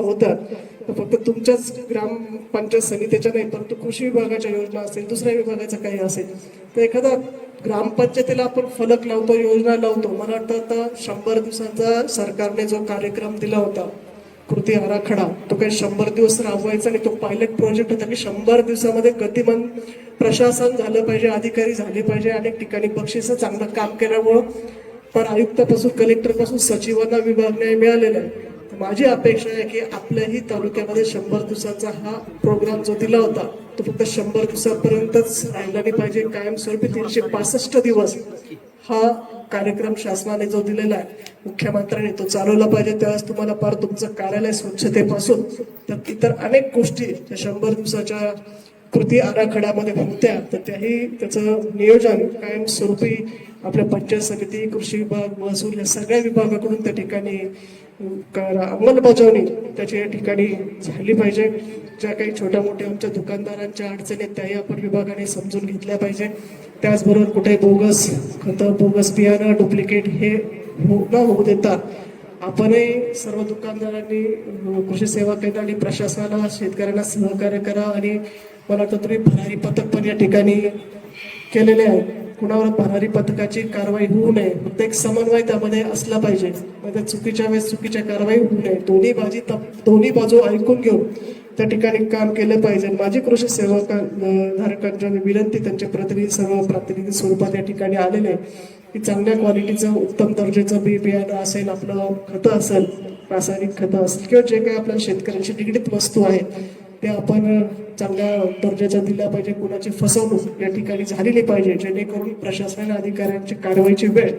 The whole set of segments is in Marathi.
होतात. तर फक्त तुमच्याच ग्रामपंचायत समितीच्या नाही परंतु कृषी विभागाच्या योजना असेल दुसऱ्या विभागाचं काही असेल तर एखादा ग्रामपंचायतीला आपण फलक लावतो योजना लावतो. मला वाटतं आता शंभर दिवसांचा सरकारने जो कार्यक्रम दिला होता कृती आराखडा तो काही शंभर दिवस राबवायचा आणि तो पायलट प्रोजेक्ट होता की शंभर दिवसामध्ये गतिमान प्रशासन झालं पाहिजे अधिकारी झाले पाहिजे अनेक ठिकाणी बक्षिसं चांगलं काम केल्यामुळं पण आयुक्तापासून कलेक्टरपासून सचिवांना विभाग न्याय मिळालेला आहे. माझी अपेक्षा आहे की आपल्याही तालुक्यामध्ये शंभर दिवसाचा हा प्रोग्राम जो दिला होता तो फक्त शंभर दिवसापर्यंतच राहिला नाही पाहिजे. कायमस्वरूपी तीनशे पासष्ट दिवस हा कार्यक्रम शासनाने जो दिलेला आहे मुख्यमंत्र्यांनी तो चालवला पाहिजे. त्यावेळेस तुम्हाला फार तुमचं कार्यालय स्वच्छतेपासून तर इतर अनेक गोष्टी त्या शंभर दिवसाच्या कृती आराखड्यामध्ये होत्या तर त्याही त्याचं नियोजन कायमस्वरूपी आपल्या पंचायत समिती कृषी विभाग महसूल या सगळ्या विभागाकडून त्या ठिकाणी अंमलबजावणी त्याची या ठिकाणी झाली पाहिजे. ज्या काही छोट्या मोठ्या आमच्या दुकानदारांच्या अडचणी आहेत त्याही आपण विभागाने समजून घेतल्या पाहिजे. त्याचबरोबर कुठे बोगस खतं बोगस बियाणं डुप्लिकेट हे हो- न होऊ देता आपणही सर्व दुकानदारांनी कृषी सेवा केंद्र आणि प्रशासनाला शेतकऱ्यांना सहकार्य करा आणि मला वाटतं तुम्ही भरारी पथक पण या ठिकाणी केलेले आहे. कुणावर भरारी पथकाची कारवाई होऊ नये फक्त एक समन्वय त्यामध्ये असला पाहिजे. म्हणजे चुकीच्या वेळेस चुकीच्या कारवाई होऊ नये. दोन्ही बाजी तप- दोन्ही बाजू ऐकून घेऊन त्या ठिकाणी काम केलं पाहिजे. माझी कृषी सेवक धारकांच्या विनंती त्यांचे प्रतिनिधी सर्व प्रतिनिधी स्वरूपात या ठिकाणी आलेले आहे की चांगल्या क्वालिटीचं उत्तम दर्जाचं बी बियाणं असेल आपलं खतं असेल रासायनिक खतं असेल किंवा जे काही आपल्या शेतकऱ्यांशी निगडीत वस्तू आहेत ते आपण चांगल्या दर्जाच्या दिल्या पाहिजे कुणाची फसवणूक या ठिकाणी झालेली पाहिजे जेणेकरून प्रशासन अधिकाऱ्यांची कारवाईची वेळ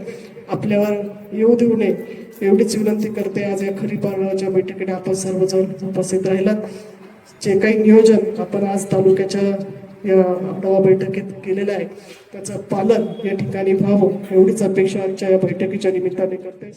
आपल्यावर येऊ देऊ नये. एवढीच विनंती करते आज या खरी हंगामाच्या बैठकीने आपण सर्वजण उपस्थित राहिला जे काही नियोजन आपण आज तालुक्याच्या या आढावा बैठकीत केलेलं आहे त्याचं पालन या ठिकाणी व्हावं एवढीच अपेक्षा आजच्या या बैठकीच्या निमित्ताने करते.